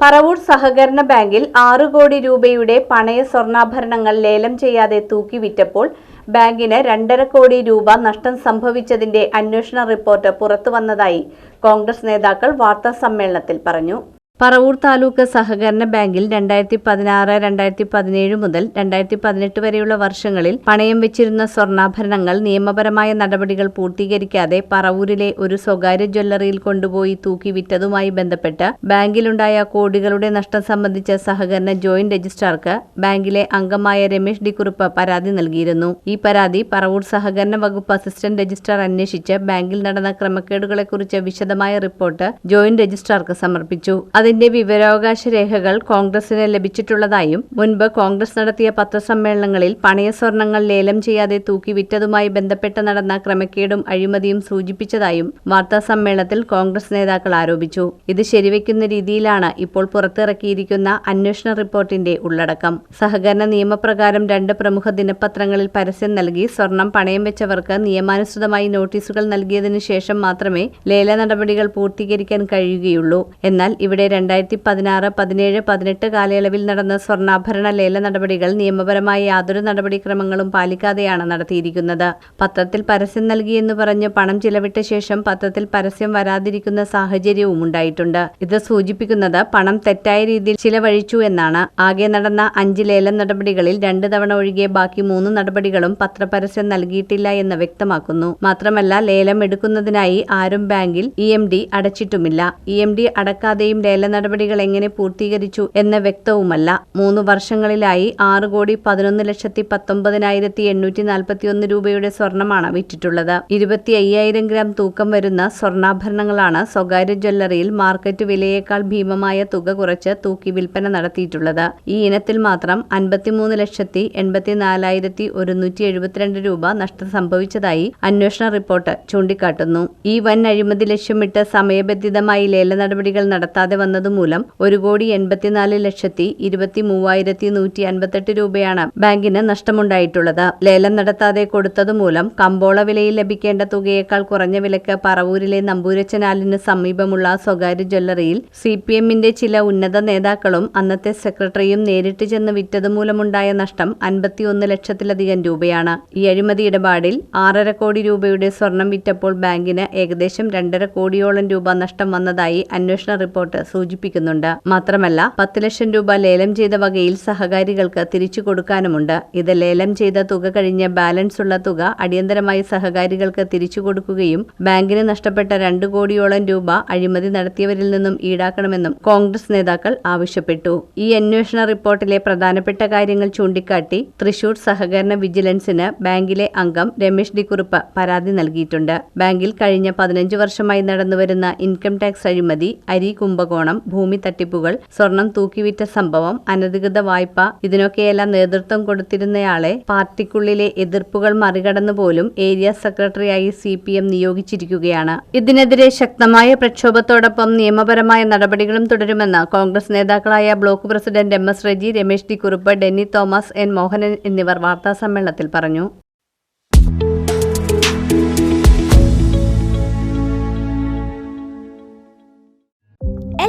പറവൂർ സഹകരണ ബാങ്കിൽ ആറ് കോടി രൂപയുടെ പണയ സ്വർണാഭരണങ്ങൾ ലേലം ചെയ്യാതെ തൂക്കിവിറ്റപ്പോൾ ബാങ്കിന് രണ്ടര കോടി രൂപ നഷ്ടം സംഭവിച്ചതിന്റെ അന്വേഷണ റിപ്പോർട്ട് പുറത്തുവന്നതായി കോൺഗ്രസ് നേതാക്കൾ വാർത്താ സമ്മേളനത്തിൽ പറഞ്ഞു. പറവൂർ താലൂക്ക് സഹകരണ ബാങ്കിൽ രണ്ടായിരത്തി പതിനാറ് രണ്ടായിരത്തി പതിനേഴ് മുതൽ രണ്ടായിരത്തി പതിനെട്ട് വരെയുള്ള വർഷങ്ങളിൽ പണയം വെച്ചിരുന്ന സ്വർണാഭരണങ്ങൾ നിയമപരമായ നടപടികൾ പൂർത്തീകരിക്കാതെ പറവൂരിലെ ഒരു സ്വകാര്യ ജ്വല്ലറിയിൽ കൊണ്ടുപോയി തൂക്കി വിറ്റതുമായി ബന്ധപ്പെട്ട് ബാങ്കിലുണ്ടായ കോടികളുടെ നഷ്ടം സംബന്ധിച്ച സഹകരണ ജോയിന്റ് രജിസ്ട്രാർക്ക് ബാങ്കിലെ അംഗമായ രമേശ് ഡിക്കുറുപ്പ് പരാതി നൽകിയിരുന്നു. ഈ പരാതി പറവൂർ സഹകരണ വകുപ്പ് അസിസ്റ്റന്റ് രജിസ്ട്രാർ അന്വേഷിച്ച് ബാങ്കിൽ നടന്ന ക്രമക്കേടുകളെക്കുറിച്ച് വിശദമായ റിപ്പോർട്ട് ജോയിന്റ് രജിസ്ട്രാർക്ക് സമർപ്പിച്ചു. അതിന്റെ വിവരാവകാശ രേഖകൾ കോൺഗ്രസിന് ലഭിച്ചിട്ടുള്ളതായും മുൻപ് കോൺഗ്രസ് നടത്തിയ പത്രസമ്മേളനങ്ങളിൽ പണയ സ്വർണങ്ങൾ ലേലം ചെയ്യാതെ തൂക്കി വിറ്റതുമായി ബന്ധപ്പെട്ട് നടന്ന ക്രമക്കേടും അഴിമതിയും സൂചിപ്പിച്ചതായും വാർത്താ സമ്മേളനത്തിൽ കോൺഗ്രസ് നേതാക്കൾ ആരോപിച്ചു. ഇത് ശരിവെക്കുന്ന രീതിയിലാണ് ഇപ്പോൾ പുറത്തിറക്കിയിരിക്കുന്ന അന്വേഷണ റിപ്പോർട്ടിന്റെ ഉള്ളടക്കം. സഹകരണ നിയമപ്രകാരം രണ്ട് പ്രമുഖ ദിനപത്രങ്ങളിൽ പരസ്യം നൽകി സ്വർണം പണയം വെച്ചവർക്ക് നിയമാനുസൃതമായി നോട്ടീസുകൾ നൽകിയതിനു ശേഷം മാത്രമേ ലേല നടപടികൾ പൂർത്തീകരിക്കാൻ കഴിയുകയുള്ളൂ. എന്നാൽ ഇവിടെ രണ്ടായിരത്തി പതിനാറ് പതിനേഴ് പതിനെട്ട് കാലയളവിൽ നടന്ന സ്വർണാഭരണ ലേല നടപടികൾ നിയമപരമായ യാതൊരു നടപടിക്രമങ്ങളും പാലിക്കാതെയാണ് നടത്തിയിരിക്കുന്നത്. പത്രത്തിൽ പരസ്യം നൽകിയെന്ന് പറഞ്ഞ് പണം ചിലവിട്ട ശേഷം പത്രത്തിൽ പരസ്യം വരാതിരിക്കുന്ന സാഹചര്യവും ഉണ്ടായിട്ടുണ്ട്. ഇത് സൂചിപ്പിക്കുന്നത് പണം തെറ്റായ രീതിയിൽ ചിലവഴിച്ചു എന്നാണ്. ആകെ നടന്ന അഞ്ച് ലേലം നടപടികളിൽ രണ്ട് തവണ ഒഴികെ ബാക്കി മൂന്ന് നടപടികളും പത്രപരസ്യം നൽകിയിട്ടില്ല എന്ന് വ്യക്തമാക്കുന്നു. മാത്രമല്ല ലേലം എടുക്കുന്നതിനായി ആരും ബാങ്കിൽ ഇ എം ഡി അടച്ചിട്ടുമില്ല. ഇ എം ഡി അടക്കാതെയും ലേല നടപടികൾ എങ്ങനെ പൂർത്തീകരിച്ചു എന്ന വ്യക്തവുമല്ല. മൂന്ന് വർഷങ്ങളിലായി ആറ് കോടി പതിനൊന്ന് ലക്ഷത്തി പത്തൊമ്പതിനായിരത്തി എണ്ണൂറ്റി നാൽപ്പത്തിയൊന്ന് രൂപയുടെ സ്വർണമാണ് വിറ്റിട്ടുള്ളത്. ഇരുപത്തി അയ്യായിരം ഗ്രാം തൂക്കം വരുന്ന സ്വർണാഭരണങ്ങളാണ് സ്വകാര്യ ജ്വല്ലറിയിൽ മാർക്കറ്റ് വിലയേക്കാൾ ഭീമമായ തുക കുറച്ച് തൂക്കി വിൽപ്പന നടത്തിയിട്ടുള്ളത്. ഈ ഇനത്തിൽ മാത്രം അൻപത്തിമൂന്ന് ലക്ഷത്തി എൺപത്തിനാലായിരത്തി ഒരുന്നൂറ്റി എഴുപത്തിരണ്ട് രൂപ നഷ്ടം സംഭവിച്ചതായി അന്വേഷണ റിപ്പോർട്ട് ചൂണ്ടിക്കാട്ടുന്നു. ഈ വൻ അഴിമതി ലക്ഷ്യമിട്ട് സമയബന്ധിതമായി ലേല നടപടികൾ നടത്താതെ വന്നതുമൂലം ഒരു കോടി എൺപത്തിനാല് ലക്ഷത്തി ഇരുപത്തി മൂവായിരത്തി നൂറ്റി അൻപത്തെട്ട് രൂപയാണ് ബാങ്കിന് നഷ്ടമുണ്ടായിട്ടുള്ളത്. ലേലം നടത്താതെ കൊടുത്തതുമൂലം കമ്പോള വിലയിൽ ലഭിക്കേണ്ട തുകയേക്കാൾ കുറഞ്ഞ വിലക്ക് പറവൂരിലെ നമ്പൂരച്ചനാലിന് സമീപമുള്ള സ്വകാര്യ ജ്വല്ലറിയിൽ സി പി എമ്മിന്റെ ചില ഉന്നത നേതാക്കളും അന്നത്തെ സെക്രട്ടറിയും നേരിട്ട് ചെന്ന് വിറ്റതുമൂലമുണ്ടായ നഷ്ടം അൻപത്തിയൊന്ന് ലക്ഷത്തിലധികം രൂപയാണ്. ഈ അഴിമതി ഇടപാടിൽ ആറര കോടി രൂപയുടെ സ്വർണം വിറ്റപ്പോൾ ബാങ്കിന് ഏകദേശം രണ്ടര കോടിയോളം രൂപ നഷ്ടം വന്നതായി അന്വേഷണ റിപ്പോർട്ട് സൂചിപ്പിക്കുന്നുണ്ട്. മാത്രമല്ല പത്ത് ലക്ഷം രൂപ ലേലം ചെയ്ത വകയിൽ സഹകാരികൾക്ക് തിരിച്ചു കൊടുക്കാനുമുണ്ട്. ഇത് ലേലം ചെയ്ത തുക കഴിഞ്ഞ ബാലൻസ് ഉള്ള തുക അടിയന്തരമായി സഹകാരികൾക്ക് തിരിച്ചു കൊടുക്കുകയും ബാങ്കിന് നഷ്ടപ്പെട്ട രണ്ട് കോടിയോളം രൂപ അഴിമതി നടത്തിയവരിൽ നിന്നും ഈടാക്കണമെന്നും കോൺഗ്രസ് നേതാക്കൾ ആവശ്യപ്പെട്ടു. ഈ അന്വേഷണ റിപ്പോർട്ടിലെ പ്രധാനപ്പെട്ട കാര്യങ്ങൾ ചൂണ്ടിക്കാട്ടി തൃശൂർ സഹകരണ വിജിലൻസിന് ബാങ്കിലെ അംഗം രമേശ് ഡി കുറുപ്പ് പരാതി നൽകിയിട്ടുണ്ട്. ബാങ്കിൽ കഴിഞ്ഞ പതിനഞ്ച് വർഷമായി നടന്നുവരുന്ന ഇൻകം ടാക്സ് അഴിമതി അരി കുംഭകോണം. ഭൂമി തട്ടിപ്പുകൾ സ്വർണം തൂക്കിവിറ്റ സംഭവം അനധികൃത വായ്പ ഇതിനൊക്കെയെല്ലാം നേതൃത്വം കൊടുത്തിരുന്നയാളെ പാർട്ടിക്കുള്ളിലെ എതിർപ്പുകൾ മറികടന്നു പോലും ഏരിയ സെക്രട്ടറിയായി സി പി എം നിയോഗിച്ചിരിക്കുകയാണ്. ഇതിനെതിരെ ശക്തമായ പ്രക്ഷോഭത്തോടൊപ്പം നിയമപരമായ നടപടികളും തുടരുമെന്ന് കോൺഗ്രസ് നേതാക്കളായ block president M S Reji Ramesh T Kurup Denny Thomas N Mohanan എന്നിവർ വാർത്താസമ്മേളനത്തിൽ പറഞ്ഞു.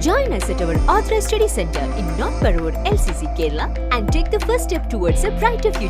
Join us at our Authorized Study Center in North Parur, LCC, Kerala and take the first step towards a brighter future.